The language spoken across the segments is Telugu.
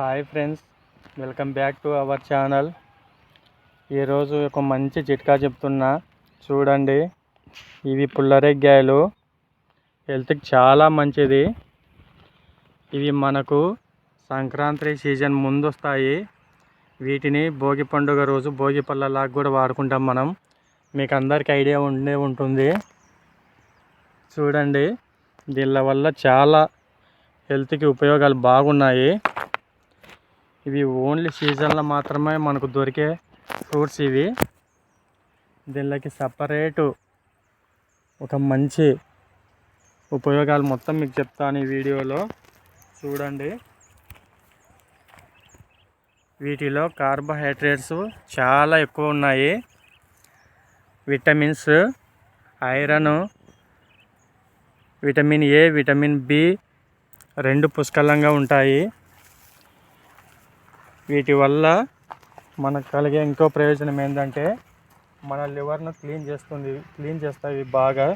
Hi friends welcome back to our channel. ఈరోజు ఒక మంచి చిట్కా చెప్తున్నా. చూడండి ఇవి పుల్లరెగ్గాయలు. హెల్త్కి చాలా మంచిది. ఇవి మనకు సంక్రాంతి సీజన్ ముందు వస్తాయి వీటిని భోగి పండుగ రోజు భోగి పళ్ళలాగా కూడా వాడుకుంటాం మనం. మీకు అందరికీ ఐడియా ఉండే ఉంటుంది. చూడండి దీనిల వల్ల చాలా హెల్త్కి ఉపయోగాలు బాగున్నాయి. ఇవి ఓన్లీ సీజన్లో మాత్రమే మనకు దొరికే ఫ్రూట్స్ ఇవి. దీనికి సపరేటు ఒక మంచి ఉపయోగాలు మొత్తం మీకు చెప్తాను ఈ వీడియోలో. చూడండి. వీటిలో కార్బోహైడ్రేట్స్ చాలా ఎక్కువ ఉన్నాయి. Vitamins iron vitamin A vitamin B రెండు పుష్కలంగా ఉంటాయి. వీటి వల్ల మనకు కలిగే ఇంకో ప్రయోజనం ఏంటంటే మన లివర్ను క్లీన్ చేస్తుంది క్లీన్ చేస్తాయి బాగా.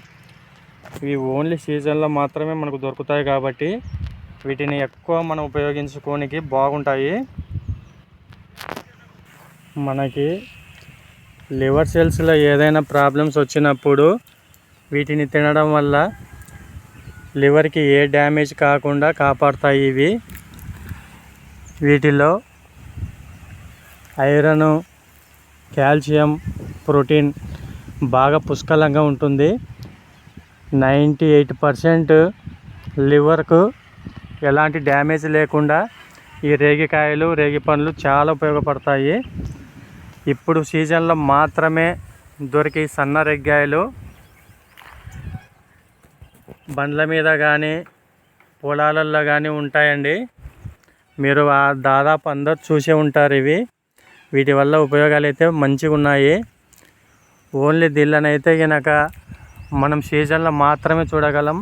ఇవి ఓన్లీ సీజన్లో మాత్రమే మనకు దొరుకుతాయి కాబట్టి వీటిని ఎక్కువ మనం ఉపయోగించుకోనికి బాగుంటాయి. మనకి లివర్ సెల్స్లో ఏదైనా ప్రాబ్లమ్స్ వచ్చినప్పుడు వీటిని తినడం వల్ల లివర్కి ఏ డ్యామేజ్ కాకుండా కాపాడుతాయి ఇవి. వీటిలో ఐరన్ కాల్షియం ప్రోటీన్ బాగా పుష్కలంగా ఉంటుంది. నైంటీ ఎయిట్ పర్సెంట్ లివర్కు ఎలాంటి డ్యామేజ్ లేకుండా ఈ రేగికాయలు రేగి పండ్లు చాలా ఉపయోగపడతాయి. ఇప్పుడు సీజన్లో మాత్రమే దొరికే సన్న రేగ్గాయలు బండ్ల మీద కానీ పొలాలల్లో కానీ ఉంటాయండి. మీరు దాదాపు అందరు చూసే ఉంటారు ఇవి. వీటి వల్ల ఉపయోగాలు అయితే మంచిగా ఉన్నాయి ఓన్లీ దీళ్ళనైతే కనుక మనం సీజన్లో మాత్రమే చూడగలం.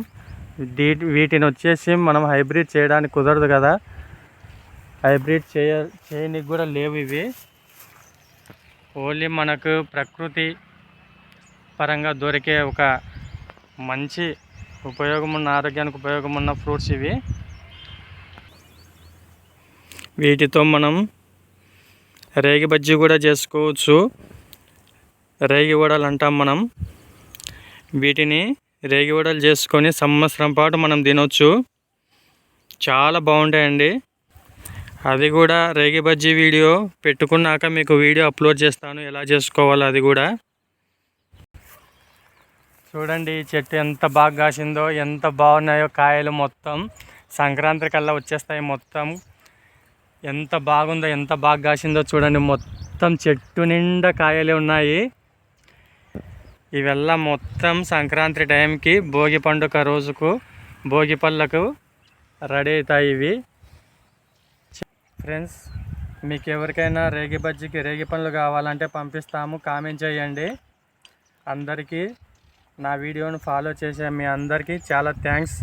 వీటిని వచ్చేసి మనం హైబ్రిడ్ చేయడానికి కుదరదు కదా. హైబ్రిడ్ చేయ చేయనికి కూడా లేవు ఇవి. ఓన్లీ మనకు ప్రకృతి పరంగా దొరికే ఒక మంచి ఉపయోగం ఉన్న ఆరోగ్యానికి ఉపయోగం ఉన్న ఫ్రూట్స్ ఇవి. వీటితో మనం రేగి బజ్జీ కూడా చేసుకోవచ్చు. రేగి వడలు అంటాం మనం. వీటిని రేగి వడలు చేసుకొని సంవత్సరం పాటు మనం తినొచ్చు. చాలా బాగుంటాయండి. అది కూడా రేగి బజ్జీ వీడియో పెట్టుకున్నాక మీకు వీడియో అప్లోడ్ చేస్తాను. ఎలా చేసుకోవాలో అది కూడా. చూడండి ఈ చెట్టు ఎంత బాగా కాసిందో ఎంత బాగున్నాయో కాయలు మొత్తం. సంక్రాంతి కల్లా వచ్చేస్తాయి మొత్తం. ఎంత బాగుందో ఎంత బాగా కాసిందో చూడండి. మొత్తం చెట్టు నిండా కాయలే ఉన్నాయి. ఇవెల్లా మొత్తం సంక్రాంతి టైంకి భోగి పండుగ రోజుకు భోగి పళ్ళకు రెడీ అవుతాయి ఇవి. ఫ్రెండ్స్ మీకు ఎవరికైనా రేగి బజ్జికి రేగి పండ్లు కావాలంటే పంపిస్తాము. కామెంట్ చేయండి. అందరికీ నా వీడియోను ఫాలో చేసే మీ అందరికీ చాలా థ్యాంక్స్.